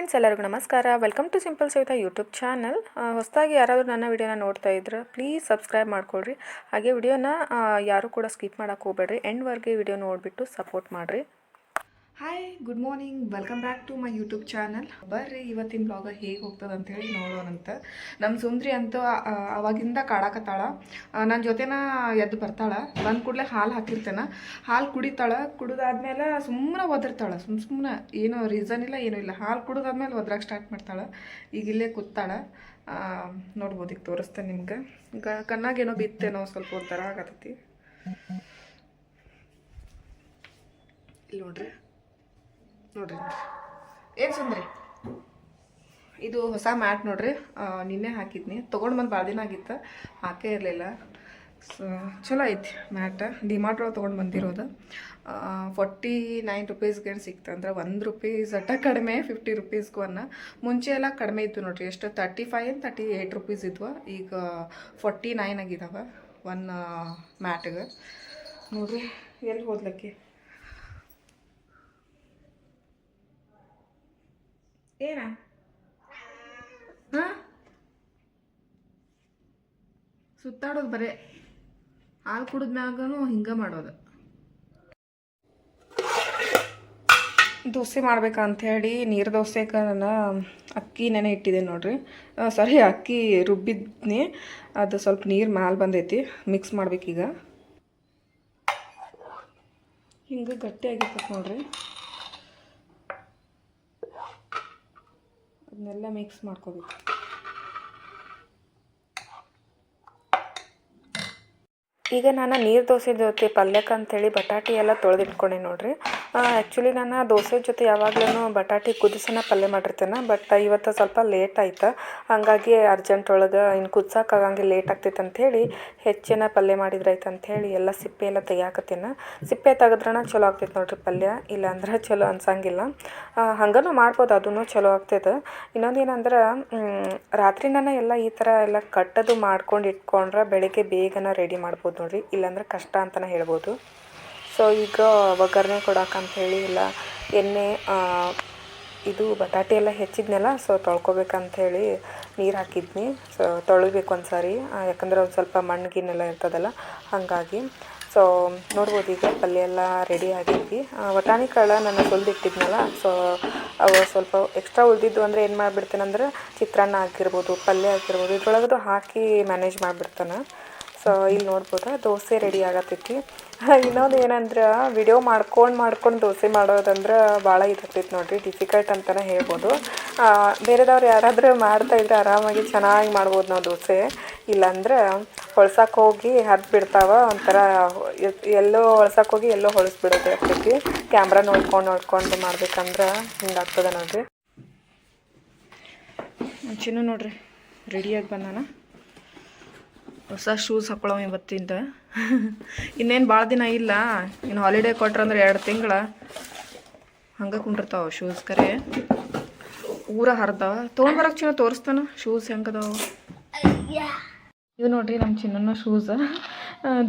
Friends ಎಲ್ಲರಿಗೂ ನಮಸ್ಕಾರ. Welcome to simple Savita YouTube channel ಹೊಸದಾಗಿ ಯಾರಾದರೂ ನನ್ನ ವಿಡಿಯೋನ ನೋಡ್ತಾ ಇದ್ರೆ ಪ್ಲೀಸ್ ಸಬ್ಸ್ಕ್ರೈಬ್ ಮಾಡ್ಕೊಳ್ರಿ. ಹಾಗೆ ವಿಡಿಯೋನ ಯಾರು ಕೂಡ ಸ್ಕಿಪ್ ಮಾಡೋಕೆ ಹೋಗಬೇಡ್ರಿ. ಎಂಡ್ವರೆಗೆ ವಿಡಿಯೋ ನೋಡಿಬಿಟ್ಟು ಸಪೋರ್ಟ್ ಮಾಡಿರಿ. Hi good morning welcome back to my YouTube channel ಬರ್ರಿ, ಇವತ್ತಿನ ಬ್ಲಾಗ ಹೇಗೆ ಹೋಗ್ತದೆ ಅಂತ ಹೇಳಿ ನೋಡೋಣಂತ ನಮ್ಮ ಸುಂದ್ರಿ ಅಂತೂ ಅವಾಗಿಂದ ಕಾಡಾಕತ್ತಾಳ. ನನ್ನ ಜೊತೆನ ಎದ್ದು ಬರ್ತಾಳ. ಬಂದ ಕೂಡಲೇ ಹಾಲು ಹಾಕಿರ್ತೇನೆ. ಹಾಲು ಕುಡಿತಾಳ. ಕುಡಿದಾದ್ಮೇಲೆ ಸುಮ್ಮನೆ ಒದರ್ತಾಳ. ಸುಮ್ಮ ಸುಮ್ಮನೆ ಏನೋ ರೀಸನ್ ಇಲ್ಲ, ಏನೂ ಇಲ್ಲ. ಹಾಲು ಕುಡಿದಾದ್ಮೇಲೆ ಒದ್ರಾಗ ಸ್ಟಾರ್ಟ್ ಮಾಡ್ತಾಳೆ. ಈಗ ಇಲ್ಲೇ ಕೂತಾಳೆ. ನೋಡ್ಬೋದು, ಈಗ ತೋರಿಸ್ತೇನೆ ನಿಮ್ಗೆ. ಈಗ ಕಣ್ಣಾಗೇನೋ ಬಿತ್ತೇನೋ ಸ್ವಲ್ಪ ಒಂಥರ ಆಗತ್ತೈತಿ ಇಲ್ಲಿ ನೋಡ್ರಿ. ನೋಡ್ರಿ. ಏನು ಸುಂದ್ರಿ? ಇದು ಹೊಸ ಮ್ಯಾಟ್ ನೋಡ್ರಿ. ನಿನ್ನೆ ಹಾಕಿದ್ನಿ. ತೊಗೊಂಡು ಬಂದು ಭಾಳ ದಿನ ಆಗಿತ್ತು. ಹಾಕೇ ಇರಲಿಲ್ಲ. ಚಲೋ ಐತಿ ಮ್ಯಾಟ್. ಡಿಮಾರ್ಟ್ ಒಳಗೆ ತೊಗೊಂಡು ಬಂದಿರೋದು. ಫೋರ್ಟಿ ನೈನ್ ರುಪೀಸ್ಗೆ ಸಿಕ್ತು. ಅಂದ್ರೆ ಒಂದು ರುಪೀಸ್ ಅಟ ಕಡಿಮೆ, ಫಿಫ್ಟಿ ರುಪೀಸ್ಗೂ ಅನ್ನ. ಮುಂಚೆ ಎಲ್ಲ ಕಡಿಮೆ ಇತ್ತು ನೋಡ್ರಿ. ಎಷ್ಟು? Thirty five thirty eight rupees ಇದ್ವು. ಈಗ ಫಾರ್ಟಿ ನೈನ್ ಆಗಿದಾವೆ. ಒನ್ ಮ್ಯಾಟ್ಗೆ. ನೋಡ್ರಿ, ಎಲ್ಲಿ ಹೋದ್ಲಕ್ಕೆ? ಏನ? ಹಾಂ? ಸುತ್ತಾಡೋದು ಬರೇ. ಹಾಲು ಕುಡಿದ್ಮ್ಯಾಗನು ಹಿಂಗೆ ಮಾಡೋದು. ದೋಸೆ ಮಾಡ್ಬೇಕಂಥೇಳಿ ನೀರು ದೋಸೆಗೆ ನಾನು ಅಕ್ಕಿ ನೆನೆ ಇಟ್ಟಿದ್ದೆ ನೋಡ್ರಿ. ಸಾರಿ, ಅಕ್ಕಿ ರುಬ್ಬಿದ್ನಿ. ಅದು ಸ್ವಲ್ಪ ನೀರು ಮ್ಯಾಲೆ ಬಂದೈತಿ. ಮಿಕ್ಸ್ ಮಾಡ್ಬೇಕೀಗ. ಹಿಂಗೆ ಗಟ್ಟಿಯಾಗಿರ್ತದೆ ನೋಡ್ರಿ. ಅದನ್ನೆಲ್ಲ ಮಿಕ್ಸ್ ಮಾಡ್ಕೋಬೇಕು. ಈಗ ನಾನು ನೀರು ದೋಸೆ ಜೊತೆ ಪಲ್ಯಕ್ಕೆ ಅಂತೇಳಿ ಬಟಾಟಿ ಎಲ್ಲ ತೊಳೆದಿಟ್ಕೊಂಡೆ ನೋಡ್ರಿ. ಆ್ಯಕ್ಚುಲಿ ನಾನು ದೋಸೆ ಜೊತೆ ಯಾವಾಗ್ಲೂ ಬಟಾಟೆ ಕುದಿಸನ ಪಲ್ಯ ಮಾಡಿರ್ತೇನೆ ಬಟ್ ಇವತ್ತು ಸ್ವಲ್ಪ ಲೇಟ್ ಆಯ್ತು. ಹಾಗಾಗಿ ಅರ್ಜೆಂಟ್ ಒಳಗೆ ಇನ್ನು ಕುದ್ಸಕ್ಕೆ ಲೇಟ್ ಆಗ್ತೈತೆ ಅಂಥೇಳಿ ಹೆಚ್ಚಿನ ಪಲ್ಯ ಮಾಡಿದ್ರಾಯ್ತು ಅಂಥೇಳಿ ಎಲ್ಲ ಸಿಪ್ಪೆ ಎಲ್ಲ ತೆಗಿಯಾಕತ್ತೀನಿ. ಸಿಪ್ಪೆ ತೆಗೆದ್ರನ ಚಲೋ ಆಗ್ತೈತೆ ನೋಡಿರಿ ಪಲ್ಯ, ಇಲ್ಲಾಂದ್ರೆ ಚಲೋ ಅನ್ಸಂಗಿಲ್ಲ. ಹಂಗನೂ ಮಾಡ್ಬೋದು ಅದೂ ಚಲೋ ಆಗ್ತೈತೆ. ಇನ್ನೊಂದೇನಂದ್ರೆ ರಾತ್ರಿ ನಾನು ಎಲ್ಲ ಈ ಥರ ಎಲ್ಲ ಕಟ್ಟದು ಮಾಡ್ಕೊಂಡು ಇಟ್ಕೊಂಡ್ರೆ ಬೆಳಗ್ಗೆ ಬೇಗನ ರೆಡಿ ಮಾಡ್ಬೋದು ನೋಡಿರಿ, ಇಲ್ಲಾಂದ್ರೆ ಕಷ್ಟ ಅಂತಲೇ ಹೇಳ್ಬೋದು. ಸೊ ಈಗ ಒಗ್ಗರಣೆ ಕೊಡೋಕಂತ ಹೇಳಿ ಇಲ್ಲ, ಎಣ್ಣೆ ಇದು ಬಟಾಟೆ ಎಲ್ಲ ಹೆಚ್ಚಿದ್ನಲ್ಲ ಸೊ ತೊಳ್ಕೊಬೇಕಂತ ಹೇಳಿ ನೀರು ಹಾಕಿದ್ನಿ. ಸೊ ತೊಳಿಬೇಕು ಒಂದು ಸಾರಿ ಯಾಕಂದ್ರೆ ಒಂದು ಸ್ವಲ್ಪ ಮಣ್ಣು ಗಿನ್ನೆಲ್ಲ ಇರ್ತದಲ್ಲ, ಹಾಗಾಗಿ. ಸೊ ನೋಡ್ಬೋದು ಈಗ ಪಲ್ಯ ಎಲ್ಲ ರೆಡಿ ಆಗಿದ್ವಿ. ವಟಾಣಿ ಕಾಳು ನಾನು ಸುಲಿದಿಟ್ಟಿದ್ನಲ್ಲ ಸೊ ಅವು ಸ್ವಲ್ಪ ಎಕ್ಸ್ಟ್ರಾ ಉಳಿದಿದ್ದು ಅಂದರೆ ಏನು ಮಾಡಿಬಿಡ್ತೇನೆ ಚಿತ್ರಾನ್ನ ಆಗಿರ್ಬೋದು, ಪಲ್ಯ ಆಗಿರ್ಬೋದು, ಇದ್ರೊಳಗದು ಹಾಕಿ ಮ್ಯಾನೇಜ್ ಮಾಡಿಬಿಡ್ತಾನೆ. ಸೊ ಇಲ್ಲಿ ನೋಡ್ಬೋದು, ದೋಸೆ ರೆಡಿ ಆಗತ್ತೈತಿ ಇನ್ನೊಂದು ಏನಂದ್ರೆ ವಿಡಿಯೋ ಮಾಡ್ಕೊಂಡು ಮಾಡ್ಕೊಂಡು ದೋಸೆ ಮಾಡೋದಂದ್ರೆ ಭಾಳ ಇದಾಗ್ತೈತೆ ನೋಡಿರಿ ಡಿಫಿಕಲ್ಟ್ ಅಂತಲೇ ಹೇಳ್ಬೋದು. ಬೇರೆದವ್ರು ಯಾರಾದರೂ ಮಾಡ್ತಾಯಿದ್ರೆ ಆರಾಮಾಗಿ ಚೆನ್ನಾಗಿ ಮಾಡ್ಬೋದು ನಾವು ದೋಸೆ. ಇಲ್ಲಾಂದ್ರೆ ಹೊಳ್ಸಕ್ಕೆ ಹೋಗಿ ಹರಿದು ಬಿಡ್ತಾವ, ಒಂಥರ ಎಲ್ಲೋ ಹೊಳ್ಸಕ್ಕೆ ಹೋಗಿ ಎಲ್ಲೋ ಹೊಳಸ್ಬಿಡೋದು ಆಗ್ತೈತಿ ಕ್ಯಾಮ್ರಾ ನೋಡ್ಕೊಂಡು ನೋಡ್ಕೊಂಡು ಮಾಡ್ಬೇಕಂದ್ರೆ ಹಿಂಗಾಗ್ತದೆ ನೋಡಿರಿ. ಚಿನ್ನು ನೋಡ್ರಿ ರೆಡಿಯಾಗಿ ಬಂದಾನ. ಹೊಸ ಶೂಸ್ ಹಾಕೊಳ್ಳೋ ಇವತ್ತಿಂದ. ಇನ್ನೇನು ಭಾಳ ದಿನ ಇಲ್ಲ. ಇನ್ನು ಹಾಲಿಡೇ ಕೊಟ್ರಂದ್ರೆ ಎರಡು ತಿಂಗಳ. ಹಂಗೆ ಕುಂಡಿರ್ತಾವ ಶೂಸ್ ಕರೆ. ಊರ ಹರಿದಾವ. ತೊಗೊಂಡ್ಬರಕ್ಕೆ ಚಿನ್ನ ತೋರಿಸ್ತಾನ. ಶೂಸ್ ಹೆಂಗದಾವ? ಇವು ನೋಡ್ರಿ ನಮ್ಮ ಚಿನ್ನನ ಶೂಸ್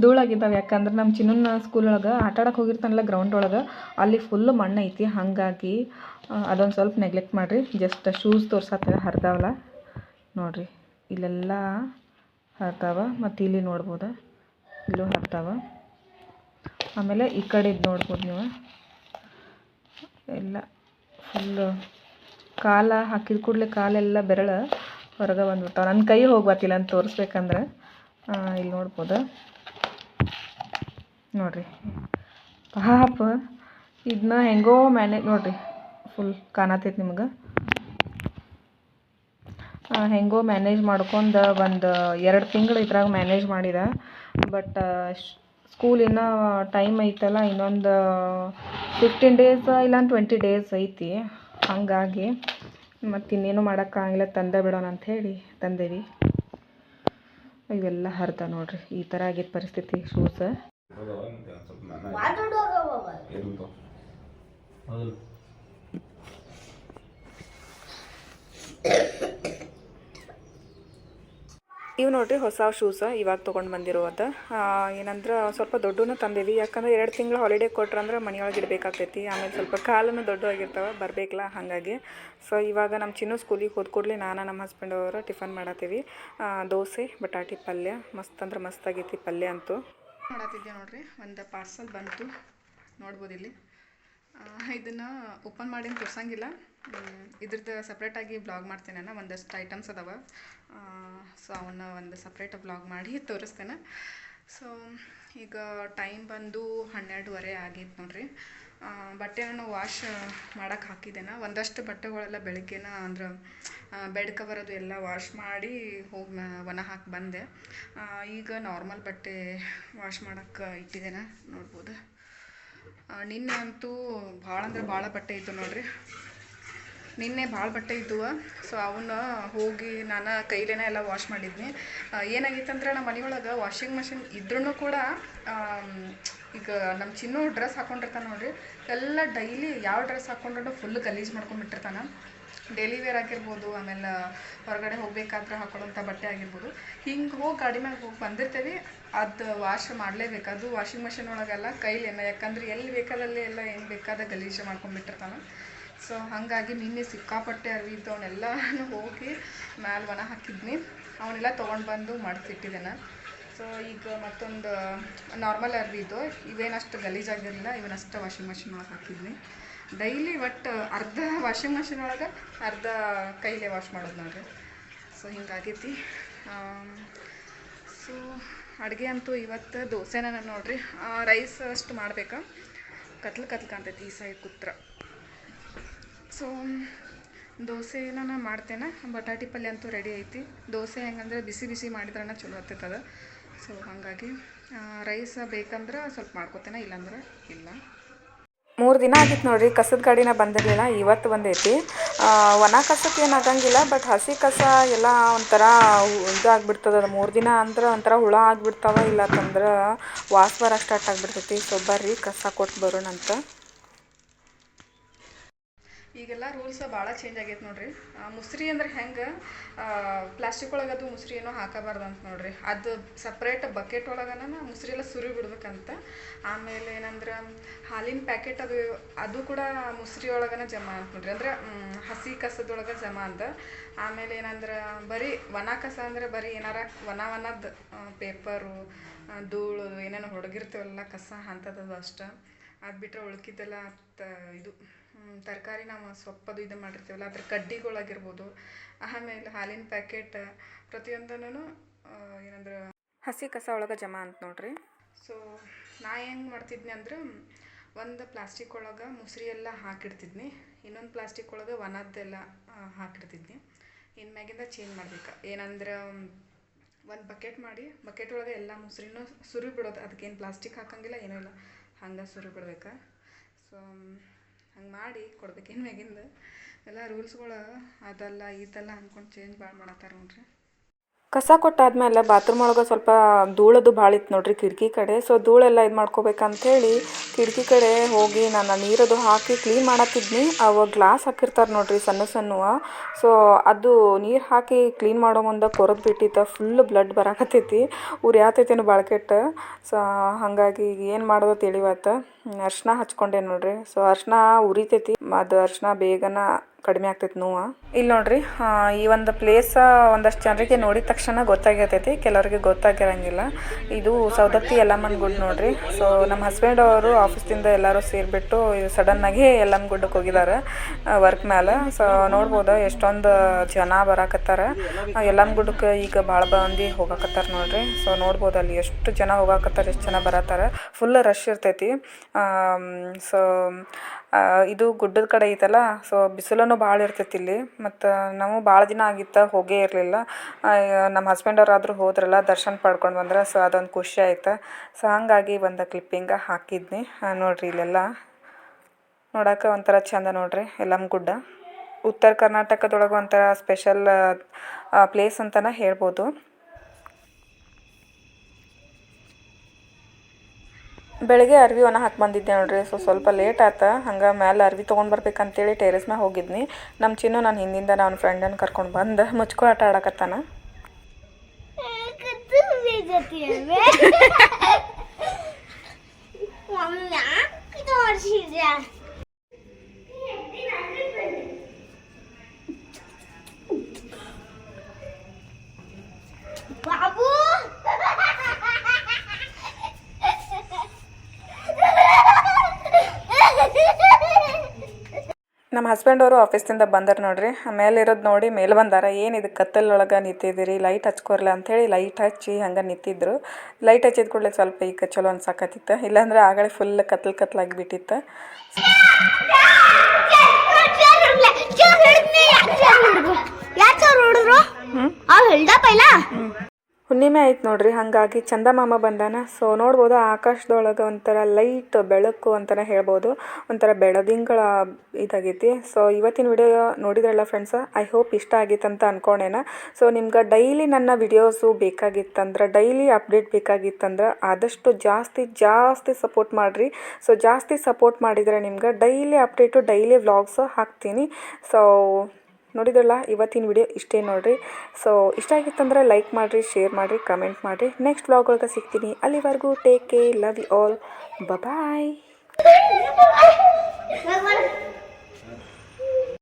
ಧೂಳಾಗಿದ್ದಾವೆ ಯಾಕಂದ್ರೆ ನಮ್ಮ ಚಿನ್ನನ ಸ್ಕೂಲ್ ಒಳಗೆ ಆಟ ಹೋಗಿರ್ತಾನಲ್ಲ ಗ್ರೌಂಡ್ ಒಳಗೆ. ಅಲ್ಲಿ ಫುಲ್ ಮಣ್ಣು ಐತಿ. ಹಾಗಾಗಿ ಅದೊಂದು ಸ್ವಲ್ಪ ನೆಗ್ಲೆಕ್ಟ್ ಮಾಡಿರಿ. ಜಸ್ಟ್ ಶೂಸ್ ತೋರ್ಸತ್ತ ಹರಿದಾವಲ್ಲ. ನೋಡ್ರಿ, ಇಲ್ಲೆಲ್ಲ ಹರಿದಾವ. ಮತ್ತು ಇಲ್ಲಿ ನೋಡ್ಬೋದು. ಇಲ್ಲೂ ಹರಿದಾವ ಆಮೇಲೆ ಈ ಕಡೆದು ನೋಡ್ಬೋದು ನೀವು. ಎಲ್ಲ ಫುಲ್ಲು ಕಾಲ ಹಾಕಿದ ಕೂಡಲೇ ಕಾಲೆಲ್ಲ ಬೆರಳು ಹೊರಗೆ ಬಂದ್ಬಿಡ್ತಾವೆ. ನನ್ನ ಕೈ ಹೋಗ್ಬತ್ತಿಲ್ಲ ಅಂತ ತೋರಿಸ್ಬೇಕಂದ್ರೆ. ಇಲ್ಲಿ ನೋಡ್ಬೋದು. ನೋಡ್ರಿ. ಪಾಪ ಇದನ್ನ ಹೆಂಗೋ ಮ್ಯಾನೇಜ್ ನೋಡಿರಿ. ಫುಲ್ ಕಾಣತೈತೆ ನಿಮ್ಗೆ. ಹೆಂಗೋ ಮ್ಯಾನೇಜ್ ಮಾಡ್ಕೊಂಡು ಒಂದು ಎರಡು ತಿಂಗಳು ಇದ್ರಾಗ ಮ್ಯಾನೇಜ್ ಮಾಡಿದ. ಬಟ್ ಸ್ಕೂಲ್ ಇನ್ನೂ ಟೈಮ್ ಐತಲ್ಲ ಇನ್ನೊಂದು ಫಿಫ್ಟೀನ್ ಡೇಸ್ ಇಲ್ಲ ಟ್ವೆಂಟಿ ಡೇಸ್ ಐತಿ. ಹಾಗಾಗಿ ಮತ್ತು ಇನ್ನೇನು ಮಾಡೋಕ್ಕಾಗಿಲ್ಲ ತಂದೆ ಬಿಡೋಣ ಅಂಥೇಳಿ ತಂದೇವಿ. ಇವೆಲ್ಲ ಹರ್ದ ನೋಡ್ರಿ ಈ ಥರ ಆಗಿತ್ತು ಪರಿಸ್ಥಿತಿ ಶೂಸ್. ಇವು ನೋಡ್ರಿ ಹೊಸ ಶೂಸ ಇವಾಗ ತೊಗೊಂಡು ಬಂದಿರೋದು. ಏನಂದ್ರೆ ಸ್ವಲ್ಪ ದೊಡ್ಡನ ತಂದೀವಿ. ಯಾಕಂದ್ರೆ ಎರಡು ತಿಂಗಳು ಹಾಲಿಡೇ ಕೊಟ್ರಂದ್ರೆ ಮನೆಯೊಳಗೆ ಇಡಬೇಕಾಗ್ತೈತಿ. ಆಮೇಲೆ ಸ್ವಲ್ಪ ಕಾಲನ್ನು ದೊಡ್ಡವಾಗಿರ್ತಾವೆ ಬರಬೇಕಲ್ಲ ಹಾಗಾಗಿ. ಸೊ ಇವಾಗ ನಮ್ಮ ಚಿನ್ನು ಸ್ಕೂಲಿಗೆ ಹೋದ ಕೂಡಲೇ ನಾನು ನಮ್ಮ ಹಸ್ಬೆಂಡ್ ಅವರು ಟಿಫನ್ ಮಾಡತ್ತೀವಿ ದೋಸೆ, ಬಟಾಟಿ ಪಲ್ಯ, ಮಸ್ತ್ ಅಂದ್ರೆ ಮಸ್ತ್ ಆಗೈತಿ ಪಲ್ಯ ಅಂತೂ. ಮಾಡತ್ತಿದ್ದೆ ನೋಡ್ರಿ? ಒಂದು ಪಾರ್ಸಲ್ ಬಂತು. ನೋಡ್ಬೋದು ಇಲ್ಲಿ. ಇದನ್ನು ಓಪನ್ ಮಾಡಿನ ತೋರ್ಸಂಗಿಲ್ಲ. ಇದ್ರದ್ದು ಸಪ್ರೇಟಾಗಿ ಬ್ಲಾಗ್ ಮಾಡ್ತೇನೆ ನಾನು, ಒಂದಷ್ಟು ಐಟಮ್ಸ್ ಅದಾವ. ಸೊ ಅವನ್ನ ಒಂದು ಸಪ್ರೇಟ್ ಬ್ಲಾಗ್ ಮಾಡಿ ತೋರಿಸ್ತೇನೆ. ಸೊ ಈಗ ಟೈಮ್ ಬಂದು ಹನ್ನೆರಡುವರೆ ಆಗಿತ್ತು ನೋಡ್ರಿ. ಬಟ್ಟೆ ನಾನು ವಾಶ್ ಮಾಡೋಕ್ಕೆ ಹಾಕಿದ್ದೇನೆ. ಒಂದಷ್ಟು ಬಟ್ಟೆಗಳೆಲ್ಲ ಬೆಳಗ್ಗೆನ ಅಂದ್ರೆ ಬೆಡ್ ಕವರ್ ಅದು ಎಲ್ಲ ವಾಶ್ ಮಾಡಿ ಹೋಗಿ ಒಣ ಹಾಕಿ ಬಂದೆ. ಈಗ ನಾರ್ಮಲ್ ಬಟ್ಟೆ ವಾಶ್ ಮಾಡೋಕ್ಕೆ ಇಟ್ಟಿದ್ದೇನೆ, ನೋಡ್ಬೋದು. ನಿನ್ನೆ ಅಂತೂ ಭಾಳ ಅಂದ್ರೆ ಭಾಳ ಬಟ್ಟೆ ಇತ್ತು ನೋಡ್ರಿ. ನಿನ್ನೆ ಭಾಳ ಬಟ್ಟೆ ಇದ್ದುವ. ಸೊ ಅವನ್ನ ಹೋಗಿ ನಾನು ಕೈಲೇನೆ ಎಲ್ಲ ವಾಶ್ ಮಾಡಿದ್ನಿ. ಏನಾಗಿತ್ತಂದ್ರೆ ನಮ್ಮ ಮನೆಯೊಳಗೆ ವಾಷಿಂಗ್ ಮಷಿನ್ ಇದ್ರೂ ಕೂಡ ಈಗ ನಮ್ಮ ಚಿನ್ನು ಡ್ರೆಸ್ ಹಾಕೊಂಡಿರ್ತಾನೆ ನೋಡ್ರಿ. ಎಲ್ಲ ಡೈಲಿ ಯಾವ ಡ್ರೆಸ್ ಹಾಕೊಂಡ್ರೂ ಫುಲ್ ಗಲೀಜು ಮಾಡ್ಕೊಂಡ್ಬಿಟ್ಟಿರ್ತಾನೆ. ಡೈಲಿ ವೇರ್ ಆಗಿರ್ಬೋದು, ಆಮೇಲೆ ಹೊರಗಡೆ ಹೋಗ್ಬೇಕಾದ್ರೆ ಹಾಕೊಳ್ಳೋಂಥ ಬಟ್ಟೆ ಆಗಿರ್ಬೋದು. ಹಿಂಗೆ ಹೋಗಿ ಗಾಡಿ ಮೇಲೆ ಹೋಗಿ ಬಂದಿರ್ತೀವಿ, ಅದು ವಾಶ್ ಮಾಡಲೇಬೇಕು. ಅದು ವಾಷಿಂಗ್ ಮಷಿನ್ ಒಳಗೆಲ್ಲ ಕೈಲೇನ ಯಾಕಂದ್ರೆ ಎಲ್ಲಿ ಬೇಕಾದಲ್ಲಿ ಎಲ್ಲ ಏನು ಬೇಕಾದ ಗಲೀಜು ಮಾಡ್ಕೊಂಡ್ಬಿಟ್ಟಿರ್ತಾನೆ. ಸೊ ಹಾಗಾಗಿ ನಿನ್ನೆ ಸಿಕ್ಕಾಪಟ್ಟೆ ಅರ್ವಿ ಇದ್ದು ಅವನ್ನೆಲ್ಲನೂ ಹೋಗಿ ಮ್ಯಾಲೆ ಒಣ ಹಾಕಿದ್ನಿ. ಅವನ್ನೆಲ್ಲ ತೊಗೊಂಡು ಬಂದು ಮಾಡಿಸಿಟ್ಟಿದ್ದೇನೆ. ಸೊ ಈಗ ಮತ್ತೊಂದು ನಾರ್ಮಲ್ ಅರ್ವಿ ಇದ್ದು ಇವೇನಷ್ಟು ಗಲೀಜಾಗಿರಲಿಲ್ಲ ಇವನಷ್ಟು ವಾಷಿಂಗ್ ಮಷಿನ್ ಒಳಗೆ ಹಾಕಿದ್ನಿ. ಡೈಲಿ ಒಟ್ಟು ಅರ್ಧ ವಾಷಿಂಗ್ ಮಷಿನ್ ಒಳಗೆ ಅರ್ಧ ಕೈಲೇ ವಾಶ್ ಮಾಡೋದು ನೋಡ್ರಿ ಸೊ, ಹಿಂಗಾಗೈತಿ. ಸೊ, ಅಡುಗೆ ಅಂತೂ ಇವತ್ತು ದೋಸೆನ ನಾನು ನೋಡ್ರಿ. ರೈಸ್ ಅಷ್ಟು ಮಾಡ್ಬೇಕು. ಕತ್ಲು ಕತ್ಲು ಕಾಣ್ತೈತಿ ಈ ಸೈಡ್ ಕೂತ್ರ. ಸೊ, ದೋಸೆನ ನಾನು ಮಾಡ್ತೇನೆ. ಬಟಾಟಿ ಪಲ್ಯ ಅಂತೂ ರೆಡಿ ಐತಿ. ದೋಸೆ ಹೆಂಗಂದ್ರೆ ಬಿಸಿ ಬಿಸಿ ಮಾಡಿದ್ರನ ಚಲೋ ಆಗ್ತೈತದ ಸೊ, ಹಾಗಾಗಿ ರೈಸ್ ಬೇಕಂದ್ರೆ ಸ್ವಲ್ಪ ಮಾಡ್ಕೋತೇನೆ, ಇಲ್ಲಾಂದ್ರೆ ಇಲ್ಲ. ಮೂರು ದಿನ ಆಗಿತ್ತು ನೋಡ್ರಿ, ಕಸದ ಗಾಡಿನ ಬಂದಿರಲಿಲ್ಲ, ಇವತ್ತು ಬಂದೈತಿ. ಒಣ ಕಸಕ್ಕೆ ಏನು ಆಗಂಗಿಲ್ಲ ಬಟ್ ಹಸಿ ಕಸ ಎಲ್ಲ ಒಂಥರ ಇದಾಗ್ಬಿಡ್ತದ. ಮೂರು ದಿನ ಅಂದ್ರೆ ಒಂಥರ ಹುಳ ಆಗ್ಬಿಡ್ತಾವ ಇಲ್ಲ ಅಂತಂದ್ರೆ ವಾಸ ಬರಕ್ಕೆ ಸ್ಟಾರ್ಟ್ ಆಗಿಬಿಡ್ತೈತಿ. ಸೊ ಬರ್ರಿ, ಕಸ ಕೊಟ್ಟು ಬರೋಣ ಅಂತ ಈಗೆಲ್ಲ ರೂಲ್ಸ್ ಭಾಳ ಚೇಂಜ್ ಆಗೈತೆ ನೋಡ್ರಿ. ಮುಸ್ರಿ ಅಂದ್ರೆ ಹೆಂಗೆ? ಪ್ಲಾಸ್ಟಿಕ್ ಒಳಗೆ ಅದು ಮುಸ್ರಿ ಏನೋ ಹಾಕಬಾರ್ದು ಅಂತ ನೋಡ್ರಿ. ಅದು ಸಪ್ರೇಟ್ ಬಕೆಟ್ ಒಳಗನ ಮುಸ್ರಿ ಎಲ್ಲ ಸುರಿ ಬಿಡ್ಬೇಕಂತ. ಆಮೇಲೆ ಏನಂದ್ರೆ, ಹಾಲಿನ ಪ್ಯಾಕೆಟ್ ಅದು ಅದು ಕೂಡ ಮುಸ್ರಿ ಒಳಗನ ಜಮಾ ಅಂತ ನೋಡ್ರಿ. ಅಂದ್ರೆ ಹಸಿ ಕಸದೊಳಗೆ ಜಮಾ ಅಂತ. ಆಮೇಲೆ ಏನಂದ್ರೆ, ಬರೀ ಒಣ ಕಸ ಅಂದ್ರೆ ಬರೀ ಏನಾರ ಒಣ ಒಣದ ಪೇಪರು ಧೂಳು ಏನೇನೋ ಹೊಡಗಿರ್ತೀವಲ್ಲ ಕಸ ಅಂಥದ್ದು ಅಷ್ಟೇ. ಅದು ಬಿಟ್ಟರೆ ಉಳ್ಕಿದ್ದೆಲ್ಲ ಇದು. ತರಕಾರಿ ನಾವು ಸೊಪ್ಪದು ಇದು ಮಾಡಿರ್ತೀವಲ್ಲ ಅದ್ರ ಕಡ್ಡಿಗಳಾಗಿರ್ಬೋದು ಆಮೇಲೆ ಹಾಲಿನ ಪ್ಯಾಕೆಟ್ ಪ್ರತಿಯೊಂದನ್ನು ಏನಂದ್ರೆ ಹಸಿ ಕಸ ಒಳಗೆ ಜಮಾ ಅಂತ ನೋಡ್ರಿ. ಸೊ ನಾ ಹೆಂಗೆ ಮಾಡ್ತಿದ್ನಿ ಅಂದ್ರೆ ಒಂದು ಪ್ಲಾಸ್ಟಿಕ್ ಒಳಗೆ ಮುಸ್ರಿ ಎಲ್ಲ ಹಾಕಿಡ್ತಿದ್ನಿ ಇನ್ನೊಂದು ಪ್ಲಾಸ್ಟಿಕ್ ಒಳಗೆ ಒಣದ್ದೆಲ್ಲ ಹಾಕಿಡ್ತಿದ್ನಿ. ಇನ್ನು ಮ್ಯಾಗಿಂದ ಚೇಂಜ್ ಮಾಡ್ಬೇಕು. ಏನಂದ್ರೆ ಒಂದು ಬಕೆಟ್ ಮಾಡಿ ಬಕೆಟ್ ಒಳಗೆ ಎಲ್ಲ ಮುಸ್ರಿನೂ ಸುರಿ ಬಿಡೋದು ಅದಕ್ಕೇನು ಪ್ಲಾಸ್ಟಿಕ್ ಹಾಕಂಗಿಲ್ಲ ಏನೂ ಇಲ್ಲ ಹಂಗೆ ಸುರಿ ಬಿಡ್ಬೇಕು ಸೊ ಹಂಗೆ ಮಾಡಿ ಕೊಡ್ಬೇಕೇನು ಮ್ಯಾಗಿಂದು. ಎಲ್ಲ ರೂಲ್ಸ್ಗಳು ಅದಲ್ಲ ಇದಲ್ಲ ಅಂದ್ಕೊಂಡು ಚೇಂಜ್ ಭಾಳ ಮಾಡತ್ತಾರ ನೋಡ್ರಿ. ಕಸ ಕೊಟ್ಟಾದ್ಮೇಲೆ ಬಾತ್ರೂಮ್ ಒಳಗೆ ಸ್ವಲ್ಪ ಧೂಳದು ಭಾಳ ಇತ್ತು ನೋಡ್ರಿ ಕಿಟಕಿ ಕಡೆ. ಸೊ ಧೂಳೆಲ್ಲ ಇದು ಮಾಡ್ಕೋಬೇಕಂಥೇಳಿ ಕಿಟಕಿ ಕಡೆ ಹೋಗಿ ನಾನು ನೀರದು ಹಾಕಿ ಕ್ಲೀನ್ ಮಾಡತ್ತಿದ್ನಿ ಅವ ಗ್ಲಾಸ್ ಹಾಕಿರ್ತಾರೆ ನೋಡ್ರಿ ಸಣ್ಣ ಸಣ್ಣವ. ಸೊ ಅದು ನೀರು ಹಾಕಿ ಕ್ಲೀನ್ ಮಾಡೋ ಮುಂದೆ ಕೊರದು ಬಿಟ್ಟಿತ್ತು ಫುಲ್ ಬ್ಲಡ್ ಬರಾಕತ್ತೈತಿ. ಉರಿಯಾತೈತೇನು ಭಾಳ ಕೆಟ್ಟ. ಸೊ ಹಾಗಾಗಿ ಏನು ಮಾಡೋದು ತಿಳಿವತ್ತ. ಅರ್ಶಿನ ಹಚ್ಕೊಂಡೆ ನೋಡ್ರಿ. ಸೊ ಅರ್ಶಿನ ಉರಿತೈತಿ. ಅದು ಅರ್ಶಿನ ಬೇಗನ ಕಡಿಮೆ ಆಗ್ತೈತೆ ನೋವು. ಇಲ್ಲಿ ನೋಡ್ರಿ ಈ ಒಂದು ಪ್ಲೇಸ್ ಒಂದಷ್ಟು ಜನರಿಗೆ ನೋಡಿದ ತಕ್ಷಣ ಗೊತ್ತಾಗಿರ್ತೈತಿ, ಕೆಲವರಿಗೆ ಗೊತ್ತಾಗಿರಂಗಿಲ್ಲ. ಇದು ಸೌದತ್ತಿ ಯಲ್ಲಮ್ಮನ ಗುಡ್ ನೋಡ್ರಿ. ಸೊ ನಮ್ಮ ಹಸ್ಬೆಂಡ್ ಅವರು ಆಫೀಸ್ದಿಂದ ಎಲ್ಲರೂ ಸೇರಿಬಿಟ್ಟು ಸಡನ್ನಾಗಿ ಯಲ್ಲಮ್ಮ ಗುಡ್ಡಕ್ಕೆ ಹೋಗಿದ್ದಾರೆ ವರ್ಕ್ ಮೇಲೆ ಸೊ ನೋಡ್ಬೋದು ಎಷ್ಟೊಂದು ಜನ ಬರಾಕತ್ತಾರ. ಯಲ್ಲಮ್ಮ ಗುಡ್ಡಕ್ಕೆ ಈಗ ಭಾಳ ಬಂದು ಹೋಗಾಕತ್ತಾರ ನೋಡ್ರಿ. ಸೊ ನೋಡ್ಬೋದು ಅಲ್ಲಿ ಎಷ್ಟು ಜನ ಹೋಗಾಕತ್ತಾರ, ಎಷ್ಟು ಜನ ಬರತ್ತಾರ ಫುಲ್ ರಶ್ ಇರ್ತೈತಿ. ಸೊ ಇದು ಗುಡ್ಡದ ಕಡೆ ಐತಲ್ಲ ಸೊ ಬಿಸಿಲೂ ಭಾಳ ಇರ್ತೈತಿ ಇಲ್ಲಿ, ಮತ್ತು ನಾವು ಭಾಳ ದಿನ ಆಗಿತ್ತು ಹೋಗೇ ಇರಲಿಲ್ಲ. ನಮ್ಮ ಹಸ್ಬೆಂಡ್ ಅವರಾದರೂ ಹೋದ್ರಲ್ಲ, ದರ್ಶನ ಪಡ್ಕೊಂಡು ಬಂದ್ರೆ ಸೊ ಅದೊಂದು ಖುಷಿ ಆಯ್ತು. ಸೊ ಹಾಗಾಗಿ ಒಂದು ಕ್ಲಿಪ್ಪಿಂಗ ಹಾಕಿದ್ನಿ. ನೋಡಿರಿ ನೋಡ್ರಿ ಇಲ್ಲೆಲ್ಲ. ನೋಡೋಕೆ ಒಂಥರ ಚಂದ ನೋಡ್ರಿ ಎಲ್ಲಮ್ಮ ಗುಡ್ಡ. ಉತ್ತರ ಕರ್ನಾಟಕದೊಳಗೆ ಒಂಥರ ಸ್ಪೆಷಲ್ ಪ್ಲೇಸ್ ಅಂತಲೇ ಹೇಳ್ಬೋದು. ಬೆಳಗ್ಗೆ ಅರ್ವಿ ಒಣ ಹಾಕಿ ಬಂದಿದ್ದೆ ನೋಡ್ರಿ. ಸೊ ಸ್ವಲ್ಪ ಲೇಟ್ ಆತ. ಹಂಗೆ ಮ್ಯಾಲೆ ಅರ್ವಿ ತೊಗೊಂಡು ಬರ್ಬೇಕಂತೇಳಿ ಟೆರೆಸ್ ಮ್ಯಾಗ ಹೋಗಿದ್ನಿ. ನಮ್ಮ ಚಿನ್ನು ನಾನು ಹಿಂದಿಂದ ನಾನು ಫ್ರೆಂಡನ್ನು ಕರ್ಕೊಂಡು ಬಂದು. ಮುಚ್ಕೊ ಆಟ ಆಡಕತ್ತಾನ. ನಮ್ಮ ಹಸ್ಬೆಂಡ್ ಅವರು ಆಫೀಸಿಂದ ಬಂದರು ನೋಡ್ರಿ ಆಮೇಲೆ ಇರೋದು ನೋಡಿ ಮೇಲೆ ಬಂದಾರ ಏನು ಇದು ಕತ್ತಲೊಳಗೆ ನಿಂತಿದ್ದೀರಿ ಲೈಟ್ ಹಚ್ಕೋರ್ಲ ಅಂಥೇಳಿ ಲೈಟ್ ಹಚ್ಚಿ ಹಂಗೆ ನಿಂತಿದ್ರು ಲೈಟ್ ಹಚ್ಚಿದ ಕೂಡಲೇ ಸ್ವಲ್ಪ ಈಗ ಚಲೋ ಅನ್ಸಾಕತ್ತಿತ್ತು ಇಲ್ಲಾಂದ್ರೆ ಆಗಲೇ ಫುಲ್ ಕತ್ಲು ಕತ್ಲಾಗಿ ಬಿಟ್ಟಿತ್ತು ಯಾಕೆ ಹುಣ್ಣಿಮೆ ಐತೆ ನೋಡ್ರಿ, ಹಾಗಾಗಿ ಚಂದಮಾಮ ಬಂದಾನ. ಸೊ ನೋಡ್ಬೋದು ಆಕಾಶದೊಳಗೆ ಒಂಥರ ಲೈಟ್ ಬೆಳಕು ಅಂತಲೇ ಹೇಳ್ಬೋದು. ಒಂಥರ ಬೆಳದಿಂಗಳ ಇದಾಗೈತಿ. ಸೊ ಇವತ್ತಿನ ವಿಡಿಯೋ ನೋಡಿದ್ರಲ್ಲ ಫ್ರೆಂಡ್ಸ್ ಐ ಹೋಪ್ ಇಷ್ಟ ಆಗಿತ್ತು ಅಂತ ಅನ್ಕೊಂಡೇನ. ಸೊ ನಿಮ್ಗೆ ಡೈಲಿ ನನ್ನ ವಿಡಿಯೋಸು ಬೇಕಾಗಿತ್ತಂದ್ರೆ ಡೈಲಿ ಅಪ್ಡೇಟ್ ಬೇಕಾಗಿತ್ತಂದ್ರೆ ಆದಷ್ಟು ಜಾಸ್ತಿ ಜಾಸ್ತಿ ಸಪೋರ್ಟ್ ಮಾಡಿರಿ. ಸೊ ಜಾಸ್ತಿ ಸಪೋರ್ಟ್ ಮಾಡಿದರೆ ನಿಮ್ಗೆ ಡೈಲಿ ಅಪ್ಡೇಟು ಡೈಲಿ ವ್ಲಾಗ್ಸು ಹಾಕ್ತೀನಿ. ಸೊ ನೋಡಿದ್ರಲ್ಲ, ಇವತ್ತಿನ ವಿಡಿಯೋ ಇಷ್ಟೇ ನೋಡಿರಿ. ಸೊ ಇಷ್ಟ ಆಗಿತ್ತಂದ್ರೆ ಲೈಕ್ ಮಾಡಿರಿ ಶೇರ್ ಮಾಡಿರಿ ಕಮೆಂಟ್ ಮಾಡಿರಿ. ನೆಕ್ಸ್ಟ್ ವ್ಲಾಗ್ ಒಳಗೆ ಸಿಗ್ತೀನಿ. ಅಲ್ಲಿವರೆಗೂ take care love you all bye bye